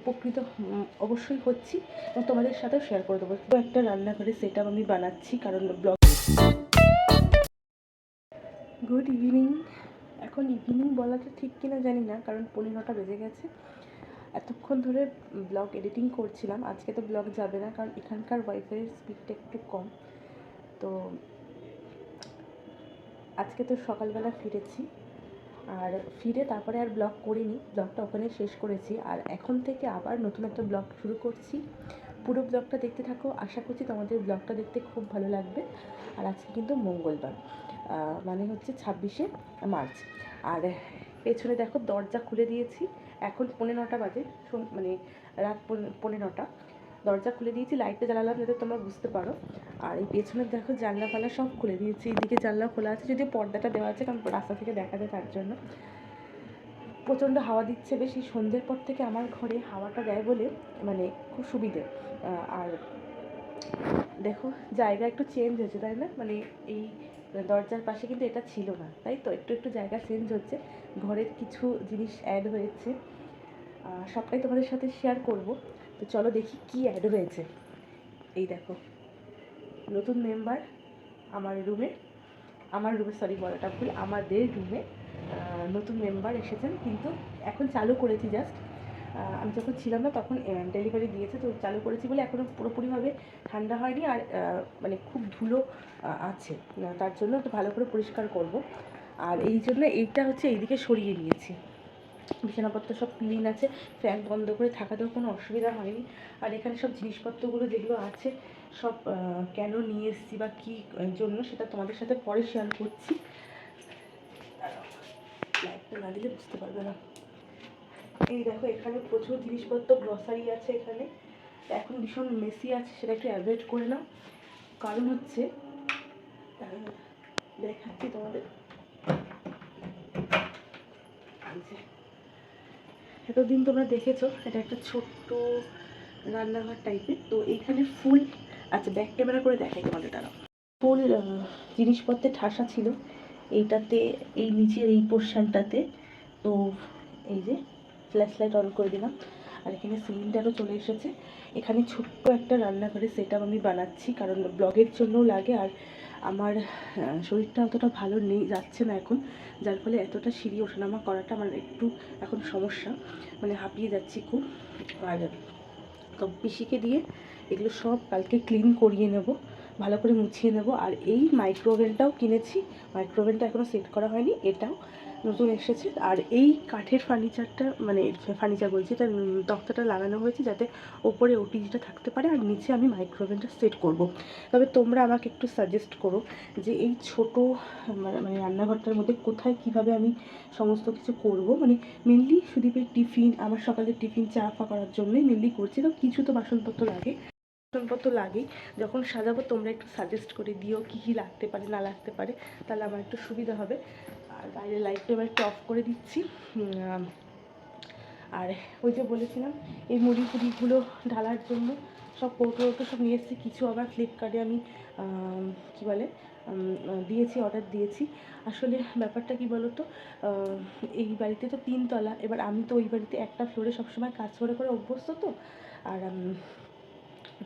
উপকৃত অবশ্যই হচ্ছি এবং তোমাদের সাথেও শেয়ার করে দেবো। একটা রান্নাঘরের সেট আমি বানাচ্ছি, কারণ ব্লগ গুড ইভিনিং এখন ইভিনিং বলাটা ঠিক কিনা জানি না, কারণ পনেরো নটা বেজে গেছে। এতক্ষণ ধরে ব্লগ এডিটিং করছিলাম, আজকে তো ব্লগ যাবে না, কারণ এখানকার ওয়াইফাইয়ের স্পিডটা একটু কম। তো আজকে তো সকালবেলা ফিরেছি। আর ফিরে তারপরে আর ব্লগ করিনি ব্লগটা ওখানে শেষ করেছি। আর এখন থেকে আবার নতুন একটা ব্লগ শুরু করছি। পুরো ব্লগটা দেখতে থাকো, আশা করছি তোমাদের ব্লগটা দেখতে খুব ভালো লাগবে। আর আজকে কিন্তু মঙ্গলবার মানে হচ্ছে ছাব্বিশে মার্চ। আর পেছনে দেখো দরজা খুলে দিয়েছি। এখন পৌনে নটা বাজে মানে রাত পৌনে- পৌনে নটা। দরজা খুলে দিয়েছি লাইটটা জ্বালালাম যাতে তোমরা বুঝতে পারো। আর এই পেছনে দেখো জানলা ফালা সব খুলে দিয়েছি, এদিকে জানলা খোলা আছে যদি পর্দাটা দেওয়া আছে, কারণ রাস্তা থেকে দেখা যায় তার জন্য। প্রচণ্ড হাওয়া দিচ্ছে, বেশি সন্ধ্যের পর থেকে আমার ঘরে হাওয়াটা দেয় বলে মানে খুব সুবিধে। আর দেখো, জায়গা একটু চেঞ্জ হয়েছে, তাই না? মানে এই দরজার পাশে কিন্তু এটা ছিল না, তাই তো? একটু একটু জায়গা চেঞ্জ হচ্ছে, ঘরের কিছু জিনিস অ্যাড হয়েছে। সবটাই তোমাদের সাথে শেয়ার করব। তো চলো দেখি কি অ্যাড হয়েছে। এই দেখো, নতুন মেম্বার আমার রুমে আমার রুমে সরি বলাটা ভুল, আমাদের রুমে নতুন মেম্বার এসেছেন, কিন্তু এখন চালু করেছি জাস্ট আমি যখন ছিলাম না তখন ডেলিভারি দিয়েছে, তো চালু করেছি বলে এখনও পুরোপুরিভাবে ঠান্ডা হয়নি আর মানে খুব ধুলো আছে। তার জন্য একটু ভালো করে পরিষ্কার করব। আর এই জন্য এইটা হচ্ছে এইদিকে সরিয়ে নিয়েছি। বিছানাপত্র সব ক্লিন আছে ফ্যান বন্ধ করে থাকাতেও কোনো অসুবিধা হয়নি। আর এখানে সব জিনিসপত্রগুলো যেগুলো আছে সব কেন নিয়ে এসেছি বা কী জন্য সেটা তোমাদের সাথে পরে শেয়ার করছি। লাইটটা না দিলে বুঝতে পারবে না। এই দেখো এখানে প্রচুর জিনিসপত্র গ্রসারি আছে এখানে। এখন ভীষণ মেসি আছে সেটা একটু অ্যাভয়েড করে নাও। কারণ হচ্ছে দেখাচ্ছি তোমাদের। যে, এতদিন তোমরা দেখেছ, এটা একটা ছোট্ট রান্নাঘর টাইপের তো এইখানে ফুল আচ্ছা ব্যাক ক্যামেরা করে দেখাই তোমাদের দ্বারা ফুল জিনিসপত্রে ঠাসা ছিল, এইটাতে, এই নিচের এই পোর্শনটাতে তো এই যে ফ্ল্যাশ লাইট অন করে দিলাম। আর এখানে সিলিন্ডারও চলে এসেছে। এখানে ছোট্ট একটা রান্নাঘরে সেট আমি বানাচ্ছি, কারণ ব্লগের জন্যও লাগে, আর আমার শরীরটা অতটা ভালো নেই, যাচ্ছে না এখন। যার ফলে এতটা সিঁড়ি ওঠানামা করাটা আমার একটু এখন সমস্যা। মানে হাঁপিয়ে যাচ্ছি খুব। আর তো পিসিকে দিয়ে এগুলো সব কালকে ক্লিন করিয়ে নেব, ভালো করে মুছিয়ে নেব। আর এই মাইক্রোওভেনটাও কিনেছি। মাইক্রোওভেনটা এখনও সেট করা হয়নি, এটাও নতুন এসেছে। আর এই কাঠের ফার্নিচারটা মানে ফার্নিচার বলছি, এটা তক্তাটা লাগানো হয়েছে যাতে ওপরে ওটিজিটা থাকতে পারে আর নিচে আমি মাইক্রোওভেনটা সেট করব। তবে তোমরা আমাকে একটু সাজেস্ট করো যে এই ছোট মানে মানে রান্নাঘরটার মধ্যে কোথায় কীভাবে আমি সমস্ত কিছু করব? মানে মেনলি সুদীপের টিফিন, আমার সকালের টিফিন চা ফা করার জন্যই মেনলি করছি। তো কিছু তো বাসনপত্র লাগে। বাসনপত্র লাগেই যখন সাজাবো তোমরা একটু সাজেস্ট করে দিও কী কী লাগতে পারে, না লাগতে পারে, তাহলে আমার একটু সুবিধা হবে। আর বাইরের লাইটটা এবার একটু অফ করে দিচ্ছি। আর ওই যে বলেছিলাম, এই মুড়ি ফুড়িগুলো ঢালার জন্য সব কৌটো কৌটো সব নিয়ে এসেছি। কিছু আবার ফ্লিপকার্টে আমি কি বলে দিয়েছি অর্ডার দিয়েছি। আসলে ব্যাপারটা কি বলো তো এই বাড়িতে তো তিনতলা, এবার আমি তো ওই বাড়িতে একটা ফ্লোরে সবসময় কাজ করে করে অভ্যস্ত তো। আর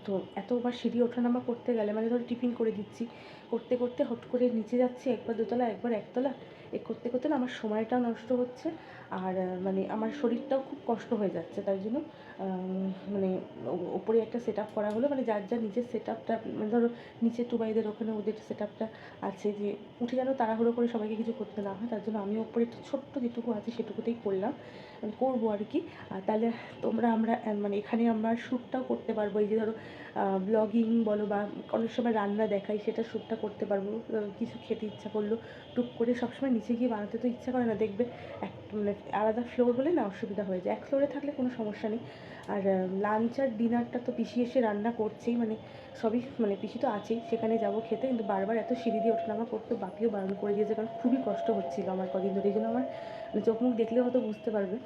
তো এতবার সিঁড়ি ওঠা নামা করতে গেলে মানে ধরো টিফিন করে দিচ্ছি, করতে করতে হট করে নিচে যাচ্ছি, একবার দোতলা, একবার একতলা, এ করতে করতে না আমার সময়টাও নষ্ট হচ্ছে, আর মানে আমার শরীরটাও খুব কষ্ট হয়ে যাচ্ছে তাই জন্য মানে ওপরে একটা সেট করা হলো মানে যার যার নিজের সেট আপটা মানে ধরো নিচে টুবাইদের ওখানে ওদের সেট আপটা আছে যে উঠে যেন তাড়াহুড়ো করে সবাইকে কিছু করতে না হয়, তার জন্য আমি ওপরে একটা ছোট্ট যেটুকু আছে সেটুকুতেই করলাম মানে করব আর কি। আর তাহলে তোমরা আমরা মানে এখানে আমরা শ্যুটটাও করতে পারব, এই যে ধরো ব্লগিং বলো বা অনেক সময় রান্না দেখাই, সেটা শ্যুটটা করতে পারব কিছু খেতে ইচ্ছা করল, টুক করে সবসময় নিচে গিয়ে বানাতে তো ইচ্ছা করে না, দেখবে এক মানে আলাদা ফ্লোর হলে না অসুবিধা হয়ে যায়। এক ফ্লোরে থাকলে কোনো সমস্যা নেই। আর লাঞ্চ আর ডিনারটা তো পিসি এসে রান্না করছেই মানে সবই মানে পিসি তো আছেই, সেখানে যাব খেতে, কিন্তু বারবার এত সিঁড়ি দিয়ে ওঠানামা করতে বাপিও বারণ করে দিয়েছে, কারণ খুবই কষ্ট হচ্ছিল আমার কদিন ধরে, এই জন্য আমার মানে চোখ মুখ দেখলে হয়তো বুঝতে পারবে।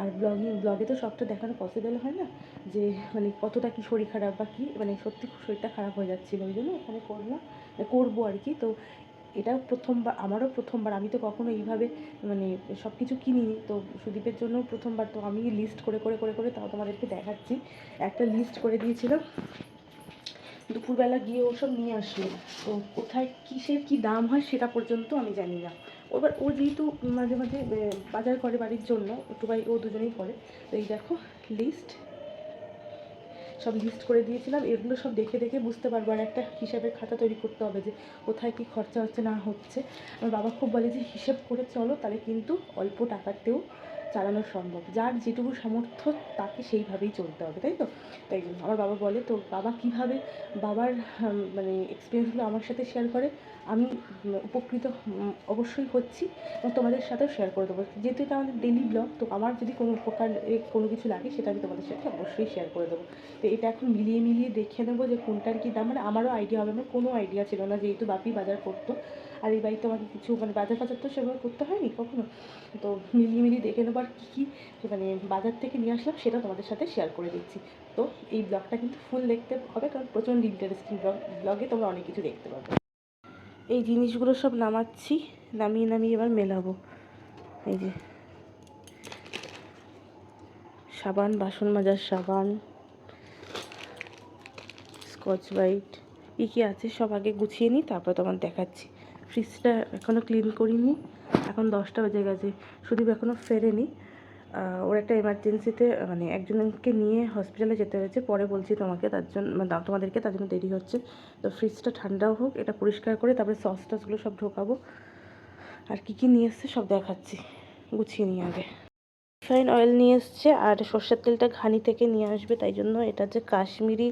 আর ব্লগিং ব্লগে তো সবটা দেখানো পসিবল হয় না, যে মানে কতটা কি শরীর খারাপ বা কী মানে সত্যি শরীরটা খারাপ হয়ে যাচ্ছিল, ওই জন্য এখানে করলাম, করব আর কি, তো এটা প্রথমবার, আমারও প্রথমবার, আমি তো কখনো এইভাবে মানে সব কিছু কিনিনি। তো সুদীপের জন্য প্রথমবার, তো আমি লিস্ট করে করে করে করে তাও তোমাদেরকে দেখাচ্ছি। একটা লিস্ট করে দিয়েছিলাম দুপুরবেলা গিয়ে ওসব নিয়ে আসলো। তো কোথায় কিসের কি দাম হয় সেটা পর্যন্ত আমি জানি না। এবার ও যেহেতু মাঝে মাঝে বাজার করে বাড়ির জন্য একটু ও দুজনেই করে। তো এই দেখো লিস্ট সব লিস্ট করে দিয়েছিলাম, এগুলো সব দেখে দেখে বুঝতে পারব আর একটা হিসাবের খাতা তৈরি করতে হবে যে কোথায় কী খরচা হচ্ছে না হচ্ছে। আমার বাবা খুব বলে যে হিসেব করে চলো, তাহলে কিন্তু অল্প টাকাতেও চালানো সম্ভব। যার যেটুকু সামর্থ্য তাকে সেইভাবেই চলতে হবে, তাই তো? তাই জন্য আমার বাবা বলে তো বাবা কীভাবে বাবার মানে এক্সপিরিয়েন্সগুলো আমার সাথে শেয়ার করে আমি উপকৃত অবশ্যই হচ্ছি এবং তোমাদের সাথেও শেয়ার করে দেবো। যেহেতু এটা আমাদের ডেলি ব্লগ তো আমার যদি কোনো উপকার কোনো কিছু লাগে, সেটা আমি তোমাদের সাথে অবশ্যই শেয়ার করে দেবো। তো এটা এখন মিলিয়ে মিলিয়ে দেখে নেব যে কোনটার কী দাম মানে আমারও আইডিয়া হবে, আমার কোনো আইডিয়া ছিল না যেহেতু বাপি বাজার করতো। আর এই বাড়িতে আমাকে কিছু মানে বাজার ফাজার তো সেভাবে করতে হয়নি কখনো। তো মিলিয়ে মিলিয়ে দেখে নেব আর কী কী মানে বাজার থেকে নিয়ে আসলাম, সেটা তোমাদের সাথে শেয়ার করে দিচ্ছি। তো এই ব্লগটা কিন্তু ফুল দেখতে হবে, কারণ প্রচণ্ড ইন্টারেস্টিং ব্লগ ব্লগে তোমরা অনেক কিছু দেখতে পাবে। এই জিনিসগুলো সব নামাচ্ছি, নামিয়ে নামিয়ে এবার মেলাবো। এই যে। সাবান, বাসন মাজার সাবান, স্কচ ব্রাইট কী কী আছে সব আগে গুছিয়ে নিই, তারপর তোমার দেখাচ্ছি। ফ্রিজটা এখনও ক্লিন করিনি, এখন দশটা বেজে গেছে, সুদীপ এখনও ফেরেনি। ওর একটা এমার্জেন্সিতে মানে একজনকে নিয়ে হসপিটালে যেতে হয়েছে। পরে বলছি তোমাকে তার জন্য মানে তোমাদেরকে তার জন্য দেরি হচ্ছে। তো ফ্রিজটা ঠান্ডাও হোক, এটা পরিষ্কার করে তারপরে সস টসগুলো সব ঢোকাবো। আর কী কী নিয়ে এসছে সব দেখাচ্ছি, গুছিয়ে নিয়ে আগে। রিফাইন অয়েল নিয়ে এসছে, আর সর্ষের তেলটা ঘানি থেকে নিয়ে আসবে, তাই জন্য এটা হচ্ছে কাশ্মীরি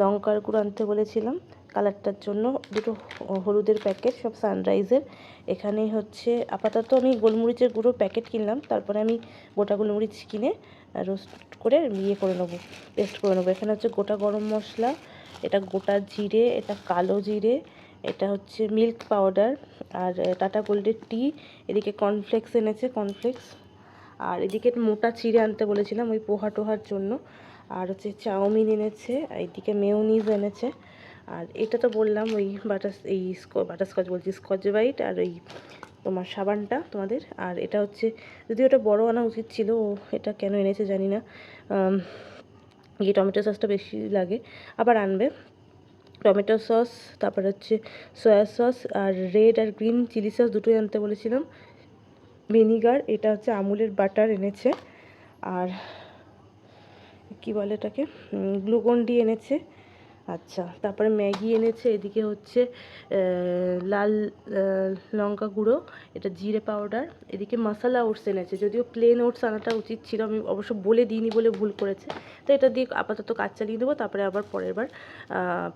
লঙ্কার গুঁড়ো আনতে বলেছিলাম। কালারটার জন্য দুটো হলুদের প্যাকেট, সব সানরাইজের। এখানে হচ্ছে আপাতত আমি গোলমরিচের গুঁড়ো প্যাকেট কিনলাম, তারপরে আমি গোটা গোলমরিচ কিনে রোস্ট করে ইয়ে করে নেব পেস্ট করে নেব। এখানে হচ্ছে গোটা গরম মশলা, এটা গোটা জিরে, এটা কালো জিরে, এটা হচ্ছে মিল্ক পাউডার আর টাটা গোল্ডের টি এদিকে কর্নফ্লেক্স এনেছে কর্নফ্লেক্স আর এদিকে মোটা চিড়ে আনতে বলেছিলাম ওই পোহা টোহার জন্য। আর হচ্ছে চাউমিন এনেছে এদিকে মেয়োনিজ এনেছে। আর এটা তো বললাম ওই বাটার, এই বাটারস্কচ বলছি, স্কচ ব্রাইট আর ওই তোমার সাবানটা তোমাদের। আর এটা হচ্ছে যদি ওটা বড় আনা উচিত ছিল এটা কেন এনেছে জানি না। এই টমেটো সসটা বেশি লাগে। আবার আনবে। টমেটো সস, তারপর হচ্ছে সয়া সস আর রেড আর গ্রিন চিলি সস দুটোই আনতে বলেছিলাম। ভিনিগার, এটা হচ্ছে আমুলের বাটার এনেছে। আর কি বলে এটাকে? গ্লুকন ডি এনেছে। আচ্ছা তারপরে ম্যাগি এনেছে, এদিকে হচ্ছে লাল লঙ্কা গুঁড়ো, এটা জিরে পাউডার, এদিকে মশলা ওটস এনেছে। যদিও প্লেন ওটস আনাটা উচিত ছিল, আমি অবশ্য বলে দিইনি বলে ভুল করেছে। তো এটা দিয়ে আপাতত কাজ চালিয়ে দেবো, তারপরে আবার পরের বার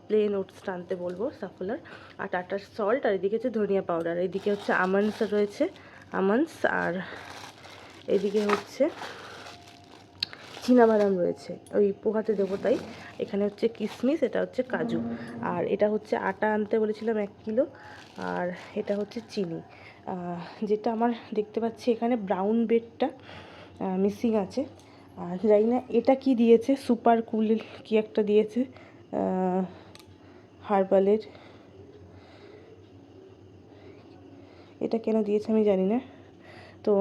প্লেন ওটসটা আনতে বলব সাফলার আর টাটার সল্ট আর এদিকে হচ্ছে ধনিয়া পাউডার, এদিকে হচ্ছে আমন্ডস রয়েছে আমন্ডস আর এদিকে হচ্ছে বাদাম রয়েছে, ওই পোহাতে দেবো তাই এখানে হচ্ছে কিশমিশ এটা হচ্ছে কাজু। আর এটা হচ্ছে আটা আনতে বলেছিলাম এক কিলো, আর এটা হচ্ছে চিনি। যেটা আমার দেখতে পাচ্ছি এখানে ব্রাউন ব্রেডটা মিসিং আছে। আর জানি না, এটা কি দিয়েছে? সুপার কুল কি একটা দিয়েছে? হার্বালের। এটা কেন দিয়েছে আমি জানি না। তো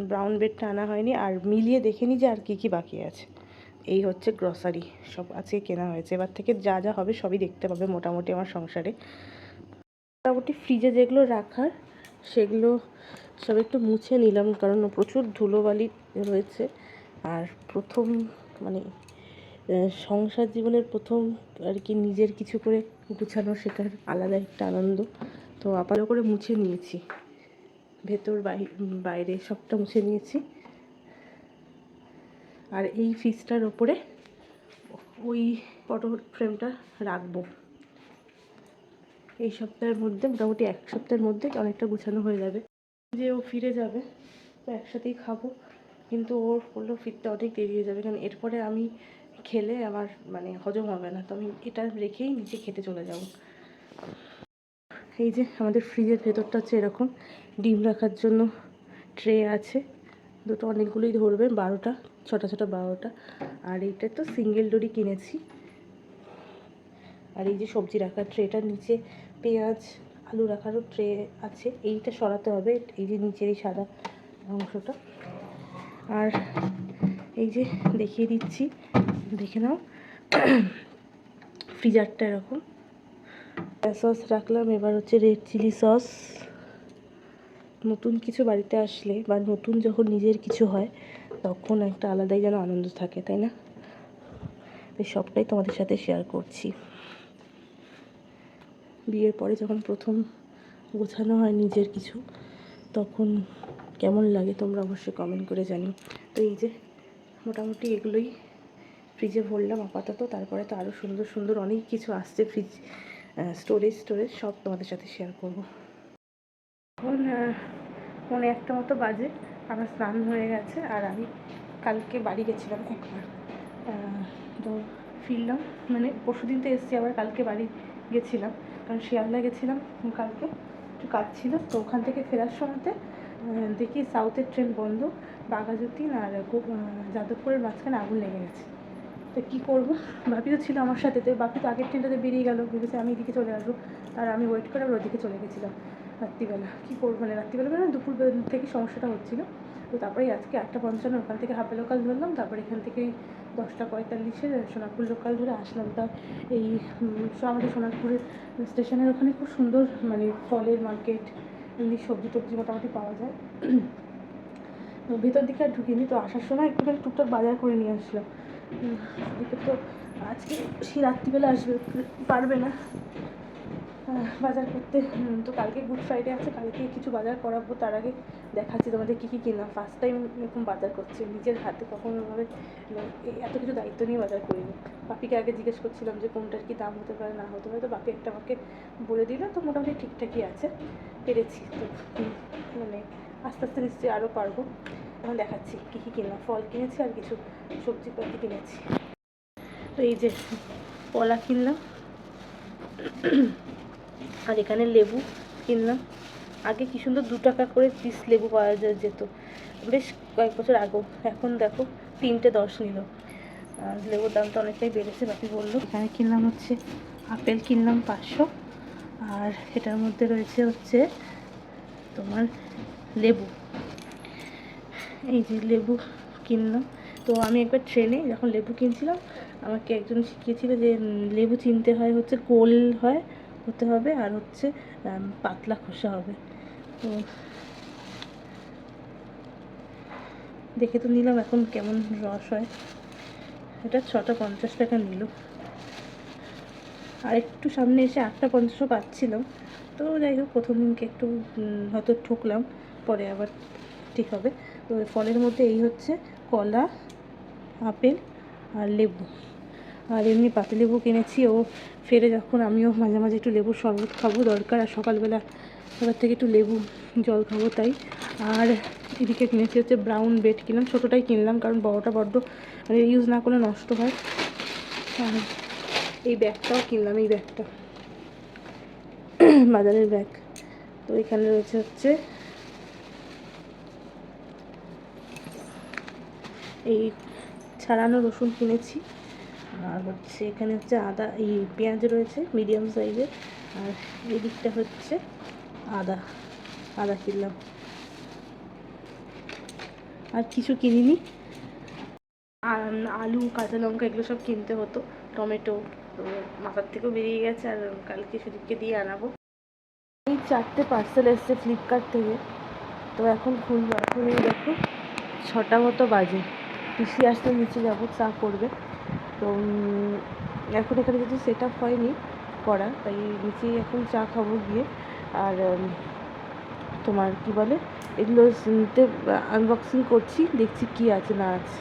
ব্রাউন ব্রেডটা আনা হয়নি। আর মিলিয়ে দেখে নিই যে আর কী কী বাকি আছে। এই হচ্ছে গ্রসারি সব আজকে কেনা হয়েছে। এবার থেকে যা যা হবে সবই দেখতে পাবে মোটামুটি আমার সংসারে। মোটামুটি ফ্রিজে যেগুলো রাখার, সেগুলো সব একটু মুছে নিলাম। কারণ প্রচুর ধুলোবালি রয়েছে। আর প্রথম মানে সংসার জীবনের প্রথম আর কি নিজের কিছু করে গুছানো, সেটার আলাদা একটা আনন্দ। তো আপাতত করে মুছে নিয়েছি। ভেতর বাইরে সবটা মুছে নিয়েছি। আর এই ফ্রিজটার ওপরে ওই ফটো ফ্রেমটা রাখব। এই সপ্তাহের মধ্যে, মোটামুটি এক সপ্তাহের মধ্যে অনেকটা গুছানো হয়ে যাবে। যে ও ফিরে যাবে, তো একসাথেই খাব। কিন্তু ওর বলল ফিরতে অনেক দেরি হয়ে যাবে, কারণ এরপরে আমি খেলে আমার মানে হজম হবে না। তো আমি এটা রেখেই নিচে খেতে চলে যাব। এই যে আমাদের ফ্রিজের ভেতরটা হচ্ছে এরকম। ডিম রাখার জন্য ট্রে আছে। দুটো অনেকগুলোই ধরবে, বারোটা, ছটা ছটা, বারোটা। আর এইটা তো সিঙ্গেল ডোরি কিনেছি। আর এই যে সবজি রাখার ট্রেটার নিচে পেঁয়াজ, আলু রাখারও ট্রে আছে। এইটা সরাতে হবে, এই যে নিচের এই সাদা অংশটা। আর এই যে দেখিয়ে দিচ্ছি, দেখে নাও। ফ্রিজারটা এরকম। সস রাখলাম, এবার হচ্ছে রেড চিলি সস নতুন কিছু বাড়িতে আসলে বা নতুন যখন নিজের কিছু হয়, তখন একটা আলাদাই যেন আনন্দ থাকে, তাই না? সবটাই তোমাদের সাথে শেয়ার করছি। বিয়ের পরে যখন প্রথম গোছানো হয় নিজের কিছু, তখন কেমন লাগে তোমরা অবশ্যই কমেন্ট করে জানিও। তো এই যে, মোটামুটি এগুলোই ফ্রিজে ভরলাম আপাতত, তারপরে তো আরও সুন্দর সুন্দর অনেক কিছু আসছে ফ্রিজ স্টোরেজ স্টোরেজ সব তোমাদের সাথে শেয়ার করব। এখন পৌনে একটা মতো বাজে। আমার স্নান হয়ে গেছে আর আমি কালকে বাড়ি গেছিলাম একবার। তো ফিরলাম মানে পরশু দিন তো এসেছি, আবার কালকে বাড়ি গেছিলাম। কারণ শিয়ালদা গেছিলাম কালকে, একটু কাজ ছিল, তো ওখান থেকে ফেরার সময়তে দেখি সাউথের ট্রেন বন্ধ, বাঘাযতীন আর যাদবপুরের মাঝখানে আগুন লেগে গেছে। তো কী করব? বাপি তো ছিল আমার সাথে, তো বাপি তো আগের ট্রেনটাতে বেরিয়ে গেল ভেবেছে আমি এদিকে চলে আসব। আর আমি ওয়েট করে আবার ওদিকে চলে গেছিলাম। রাত্রিবেলা। কী করব? মানে রাত্রিবেলা মানে দুপুর থেকে সমস্যাটা হচ্ছিল। তো তারপরে আজকে আটটা পঞ্চান্ন, ওখান থেকে হাফে লোকাল ধরলাম। তারপরে এখান থেকে দশটা পঁয়তাল্লিশে সোনারপুর লোকাল ধরে আসলাম। তা এই সো আমাদের সোনারপুরের স্টেশনের ওখানে খুব সুন্দর মানে ফলের মার্কেট এমনি সবজি টবজি মোটামুটি পাওয়া যায়। ভেতর দিকে আর ঢুকিনি। তো আসার সময় একটুখানি টুকটাক বাজার করে নিয়ে আসলাম। তো আজকে সেই রাত্রিবেলা আসবে, পারবে না। বাজার করতে। তো কালকে গুড ফ্রাইডে আছে, কালকে কিছু বাজার করাবো, তার আগে দেখাচ্ছি তোমাদের কী কী কিনলাম। ফার্স্ট টাইম এরকম বাজার করছি, নিজের হাতে কখনো ভাবে এত কিছু দায়িত্ব নিয়ে বাজার করিনি। বাপিকে আগে জিজ্ঞেস করছিলাম যে কোনটার কী দাম হতে পারে, না হতে পারে, তো বাপি একটা আমাকে বলে দিল, তো মোটামুটি ঠিকঠাকই আছে, পেরেছি। তো মানে আস্তে আস্তে নিশ্চয়ই আরও পারব। এখন দেখাচ্ছি কী কী কিনলাম। ফল কিনেছি আর কিছু সবজিপাতি কিনেছি। তো এই যে কলা কিনলাম। আর এখানে লেবু কিনলাম। আগে কি সুন্দর দু টাকা করে পিস লেবু পাওয়া যেত। বেশ কয়েক বছর আগেও। এখন দেখো তিনটে দশ নিল। লেবুর দামটা অনেকটাই বেড়েছে বাকি বলল। এখানে কিনলাম হচ্ছে আপেল কিনলাম পাঁচশো। আর এটার মধ্যে রয়েছে হচ্ছে তোমার লেবু। এই যে লেবু কিনলাম। তো আমি একবার ট্রেনে যখন লেবু কিনছিলাম, আমাকে একজন শিখিয়েছিল যে লেবু চিনতে হয় হচ্ছে গোল হয়। হতে হবে আর হচ্ছে পাতলা খোসা হবে। তো দেখে তো নিলাম এখন কেমন রস হয়। এটা ছটা পঞ্চাশ টাকা নিল। আর একটু সামনে এসে আটটা পঞ্চাশও পাচ্ছিলাম। তো যাই হোক, প্রথম দিনকে একটু হয়তো ঠুকলাম, পরে আবার ঠিক হবে। তো ফলের মধ্যে এই হচ্ছে কলা, আপেল আর লেবু। আর এমনি পাতিলেবু কিনেছি, ও ফেরে যখন আমিও মাঝে মাঝে একটু লেবুর শরবত খাব, দরকার, আর সকালবেলা এবার থেকে একটু লেবু জল খাব তাই। আর এদিকে কিনেছি হচ্ছে ব্রাউন বেড কিনলাম, ছোটোটাই কিনলাম কারণ বড়টা বড্ড মানে ইউজ না করলে নষ্ট হয়। আর এই ব্যাগটাও কিনলাম, এই ব্যাগটা। বাজারের ব্যাগ। তো এখানে রয়েছে হচ্ছে এই ছাড়ানো রসুন কিনেছি। আর হচ্ছে এখানে হচ্ছে আদা, এই পেঁয়াজ রয়েছে মিডিয়াম সাইজের আর এদিকটা হচ্ছে আদা আদা কিনলাম। আর কিছু কিনিনি। আর আলু, কাঁচা লঙ্কা এগুলো সব কিনতে হতো। টমেটো, তো মাথার থেকেও বেরিয়ে গেছে, আর কালকে সুদীপকে দিয়ে আনাবো। এই চারটে পার্সেল এসছে ফ্লিপকার্ট থেকে। তো এখন খুলবো। এখন এই দেখো, ছটা মতো বাজে। পিসি আসলে নিচে যাব, চা করবে। তো এখন এখানে যেহেতু সেট আপ হয়নি করা, তাই নিচেই এখন চা খাব গিয়ে। আর তোমার কি বলে? এগুলো আনবক্সিং করছি, দেখছি কি আছে, না আছে।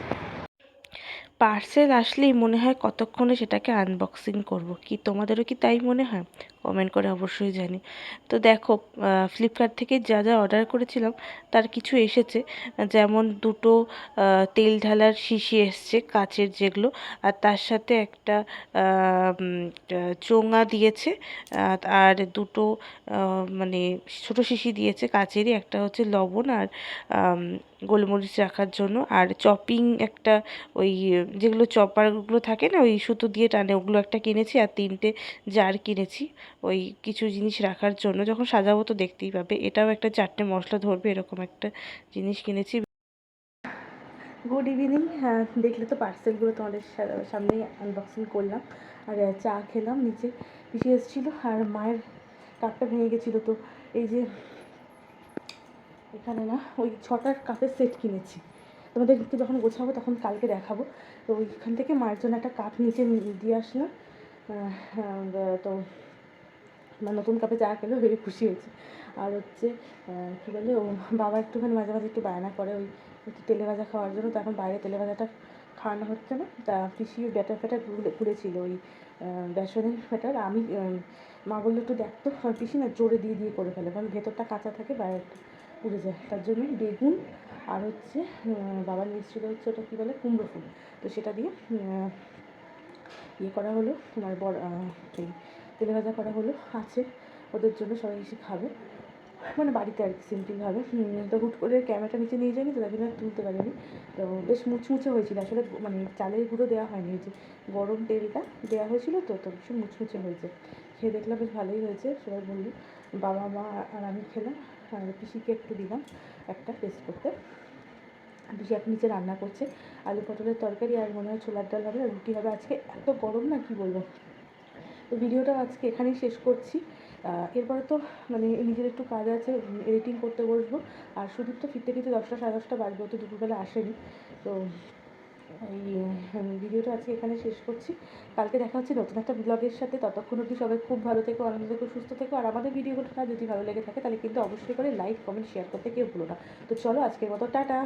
পার্সেল আসলেই মনে হয় কতক্ষণে সেটাকে আনবক্সিং করব, কি তোমাদেরও কি তাই মনে হয়? কমেন্ট করে অবশ্যই জানি। তো দেখো ফ্লিপকার্ট থেকে যা যা অর্ডার করেছিলাম, তার কিছু এসেছে। যেমন দুটো তেল ঢালার শিশি এসছে, কাচের যেগুলো। আর তার সাথে একটা চোঙা দিয়েছে। আর দুটো মানে ছোট শিশি দিয়েছে, কাচেরই। একটা হচ্ছে লবণ আর গোলমরিচ রাখার জন্য। আর চপিং একটা ওই, যেগুলো চপারগুলো থাকে না, ওই সুতো দিয়ে টানে, ওগুলো একটা কিনেছি। আর তিনটে জার কিনেছি। ওই কিছু জিনিস রাখার জন্য যখন সাজাবো তো দেখতেই পাবে। এটাও একটা চারটে মশলা ধরবে এরকম একটা জিনিস কিনেছি। গুড ইভিনিং হ্যাঁ দেখলে তো পার্সেলগুলো তোমাদের সা- সামনেই আনবক্সিং করলাম। আর চা খেলাম নিচে। পিছিয়ে এসেছিল আর মায়ের কাপটা ভেঙে গেছিল তো। এই যে এখানে না ওই ছটার কাপের সেট কিনেছি। তোমাদের একটু যখন গোছাবো তখন কালকে দেখাবো। তো ওইখান থেকে মায়ের জন্য একটা কাপ নিচে দিয়ে আসলাম। আহ, তো মা নতুন কাপে চা খেলে ভেবে খুশি হয়েছে। আর হচ্ছে কী বলে, ও বাবা একটুখানি মাঝে মাঝে একটু বায়না করে ওই একটু তেলে ভাজা খাওয়ার জন্য। তো এখন বাইরে তেলে ভাজাটা খাওয়ানো হচ্ছে না। তা পিসি ব্যাটার ফ্যাটার গুলে করেছিল ওই বেসনের ব্যাটার আমি মা বলল, একটু দেখতো পিসি না জোরে দিয়ে দিয়ে করে ফেলে। কারণ ভেতরটা কাঁচা থাকে বাইরেটা পুড়ে যায়। তার জন্য বেগুন আর হচ্ছে বাবা নিয়ে এসেছিল হচ্ছে ওটা কী বলে, কুমড়ো ফুল। তো সেটা দিয়ে ইয়ে করা হলো। তোমার বড় এই তেলে ভাজা করা হলো, আছে, ওদের জন্য সবাই এসে খাবে। মানে বাড়িতে আর কি সিম্পলভাবে তো হুট করে ক্যামেরাটা নিচে নিয়ে যায়নি তো তাই জন্য তুলতে পারিনি। তো বেশ মুচমুচে হয়েছিল, আসলে মানে চালের গুঁড়ো দেওয়া হয়নি যে গরম তেলটা দেওয়া হয়েছিল তো তো ভীষণ মুচমুচে হয়েছে। খেয়ে দেখলাম বেশ ভালোই হয়েছে, সবাই বলল, বাবা, মা আর আমি খেলাম, আর পিসিকে একটু দিলাম একটা টেস্ট করতে। পিসি এখন নিচে রান্না করছে, আলু পটলের তরকারি আর মনে হয় ছোলার ডাল হবে, আর রুটি হবে। আজকে এত গরম না, কি বলব? তো ভিডিওটা আজকে এখানেই শেষ করছি। এরপরে তো মানে নিজের একটু কাজ আছে এডিটিং করতে বসবো। আর সুদীপ তো ফিরতে ফিরতে দশটা সাড়ে দশটা বাজবে তো দুপুরবেলা আসেনি। তো এই ভিডিওটা আজকে এখানে শেষ করছি। কালকে দেখা হচ্ছে নতুন একটা ব্লগের সাথে। ততক্ষণ অবধি সবাই খুব ভালো থেকো, আনন্দ থেকো, সুস্থ থেকো। আর আমাদের ভিডিওটা যদি ভালো লেগে থাকে, তাহলে কিন্তু অবশ্যই করে লাইক কমেন্ট শেয়ার করতে কেউ ভুলো না। তো চলো আজকের মতো, টাটা!